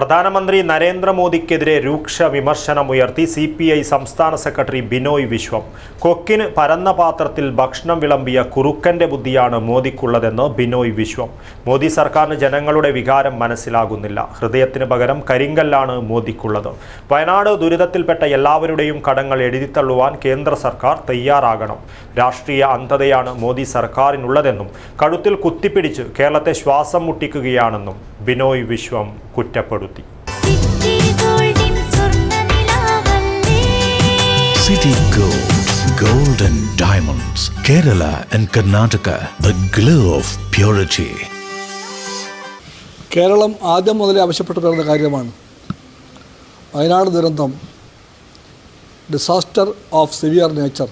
പ്രധാനമന്ത്രി നരേന്ദ്രമോദിക്കെതിരെ രൂക്ഷ വിമർശനമുയർത്തി സി പി ഐ സംസ്ഥാന സെക്രട്ടറി ബിനോയ് വിശ്വം. കൊക്കിന് പരന്ന പാത്രത്തിൽ ഭക്ഷണം വിളമ്പിയ കുറുക്കന്റെ ബുദ്ധിയാണ് മോദിക്കുള്ളതെന്ന് ബിനോയ് വിശ്വം. മോദി സർക്കാരിന് ജനങ്ങളുടെ വികാരം മനസ്സിലാകുന്നില്ല. ഹൃദയത്തിന് പകരം കരിങ്കല്ലാണ് മോദിക്കുള്ളത്. വയനാട് ദുരിതത്തിൽപ്പെട്ട എല്ലാവരുടെയും കടങ്ങൾ എഴുതിത്തള്ളുവാൻ കേന്ദ്ര സർക്കാർ തയ്യാറാകണം. രാഷ്ട്രീയ അന്ധതയാണ് മോദി സർക്കാരിനുള്ളതെന്നും കഴുത്തിൽ കുത്തിപ്പിടിച്ച് കേരളത്തെ ശ്വാസം മുട്ടിക്കുകയാണെന്നും ബിനോയ് വിശ്വം കുറ്റപ്പെടുത്തി. സ്വർണനിലാവല്ലേ City Gold, Gold and Diamonds, Kerala and Karnataka, the glow of purity. Keralam ആദ്യം മുതലേ ആവശ്യപ്പെട്ടു വരുന്ന കാര്യമാണ്. വയനാട് ദുരന്തം ഡിസാസ്റ്റർ ഓഫ് സിവിയർ നേച്ചർ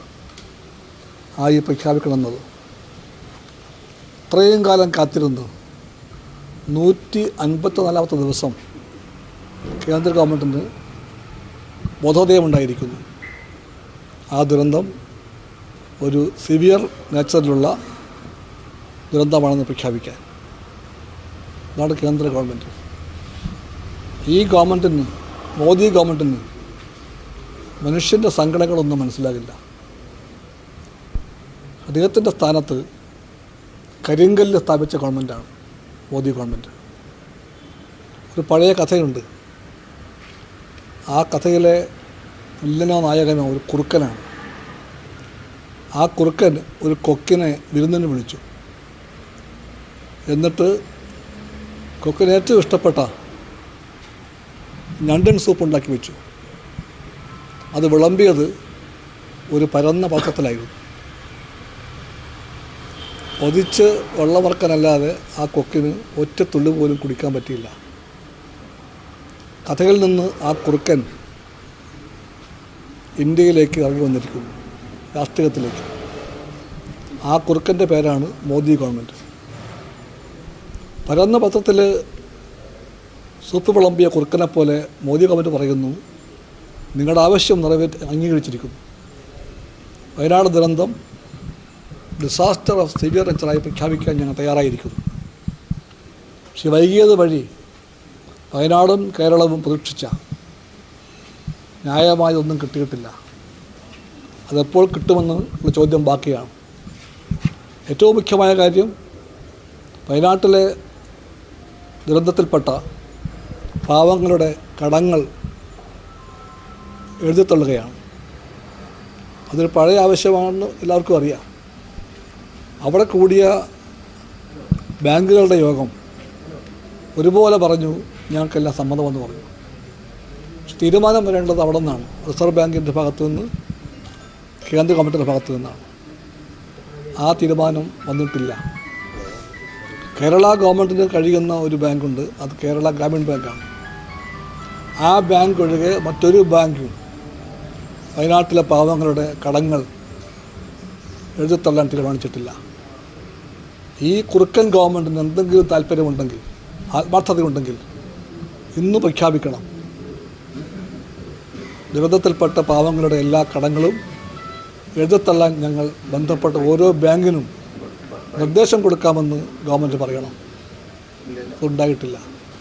ആയി പ്രഖ്യാപിക്കണമെന്നത്. ഇത്രയും കാലം കാത്തിരുന്ന് നൂറ്റി അൻപത്തി നാലാമത്തെ ദിവസം കേന്ദ്ര ഗവൺമെന്റിന് ബോധോദയമുണ്ടായിരിക്കുന്നു. ആ ദുരന്തം ഒരു സിവിയർ നേച്ചറിലുള്ള ദുരന്തമാണെന്ന് പ്രഖ്യാപിക്കാൻ. അതാണ് കേന്ദ്ര ഗവൺമെന്റ് ഈ ഗവൺമെന്റിന് മോദി ഗവൺമെന്റിന് മനുഷ്യന്റെ സങ്കടങ്ങളൊന്നും മനസ്സിലാകില്ല. അദ്ദേഹത്തിന്റെ സ്ഥാനത്ത് കരിങ്കല്ല് സ്ഥാപിച്ച ഗവൺമെന്റാണ് മോദി ഗവൺമെന്റ് ഒരു പഴയ കഥയുണ്ട്. ആ കഥയിലെ വില്ലനോ നായകനോ ഒരു കുറുക്കനാണ്. ആ കുറുക്കൻ ഒരു കൊക്കിനെ വിരുന്നിന് വിളിച്ചു. എന്നിട്ട് കൊക്കിന് ഏറ്റവും ഇഷ്ടപ്പെട്ട ഞണ്ടൻ സൂപ്പ് ഉണ്ടാക്കി വെച്ചു. അത് വിളമ്പിയത് ഒരു പരന്ന പാത്രത്തിലായിരുന്നു. ഒതിച്ച് വെള്ളമറക്കാനല്ലാതെ ആ കൊക്കിന് ഒറ്റ തുള്ളി പോലും കുടിക്കാൻ പറ്റിയില്ല. കഥകളിൽ നിന്ന് ആ കുറുക്കൻ ഇന്ത്യയിലേക്ക് ഇറങ്ങി വന്നിരിക്കുന്നു രാഷ്ട്രീയത്തിലേക്ക്. ആ കുറുക്കന്റെ പേരാണ് മോദി ഗവൺമെന്റ് പരന്ന പത്രത്തിൽ സൂപ്പ് വിളമ്പിയ കുറുക്കനെ പോലെ മോദി ഗവൺമെന്റ് പറയുന്നു നിങ്ങളുടെ ആവശ്യം നിറവേറ്റി അംഗീകരിച്ചിരിക്കുന്നു. വയനാട് ദുരന്തം ഡിസാസ്റ്റർ ഓഫ് സിവിയർ നെച്ചറായി പ്രഖ്യാപിക്കാൻ ഞങ്ങൾ തയ്യാറായിരിക്കുന്നു. പക്ഷെ വൈകിയത് വഴി വയനാടും കേരളവും പ്രതീക്ഷിച്ച ന്യായമായതൊന്നും കിട്ടിയിട്ടില്ല. അതെപ്പോൾ കിട്ടുമെന്ന് ഉള്ള ചോദ്യം ബാക്കിയാണ്. ഏറ്റവും മുഖ്യമായ കാര്യം വയനാട്ടിലെ ദുരന്തത്തിൽപ്പെട്ട പാവങ്ങളുടെ കടങ്ങൾ എഴുതിത്തള്ളുകയാണ് അതൊരു പഴയ ആവശ്യമാണെന്ന് എല്ലാവർക്കും അറിയാം. അവിടെ കൂടിയ ബാങ്കുകളുടെ യോഗം ഒരുപോലെ പറഞ്ഞു ഞങ്ങൾക്കെല്ലാം സമ്മതമെന്ന് പറഞ്ഞു. പക്ഷെ തീരുമാനം വരേണ്ടത് അവിടെ നിന്നാണ്. റിസർവ് ബാങ്കിന്റെ ഭാഗത്തു നിന്ന് കേന്ദ്ര ഗവൺമെന്റിന്റെ ഭാഗത്തു നിന്നാണ്. ആ തീരുമാനം വന്നിട്ടില്ല. കേരള ഗവൺമെന്റിന് കഴിയുന്ന ഒരു ബാങ്കുണ്ട്. അത് കേരള ഗ്രാമീൺ ബാങ്കാണ്. ആ ബാങ്ക് ഒഴികെ മറ്റൊരു ബാങ്കും വയനാട്ടിലെ പാവങ്ങളുടെ കടങ്ങൾ എഴുതിത്തള്ളാൻ തീരുമാനിച്ചിട്ടില്ല. ഈ കുറുക്കൻ ഗവൺമെന്റിന് എന്തെങ്കിലും താല്പര്യമുണ്ടെങ്കിൽ ആത്മാർത്ഥതയുണ്ടെങ്കിൽ ഇന്ന് പ്രഖ്യാപിക്കണം. ദുരിതത്തിൽപ്പെട്ട പാവങ്ങളുടെ എല്ലാ കടങ്ങളും എഴുതത്തള്ളാൻ ഞങ്ങൾ ബന്ധപ്പെട്ട ഓരോ ബാങ്കിനും നിർദ്ദേശം കൊടുക്കാമെന്ന് ഗവൺമെന്റ് പറയണം. അതുണ്ടായിട്ടില്ല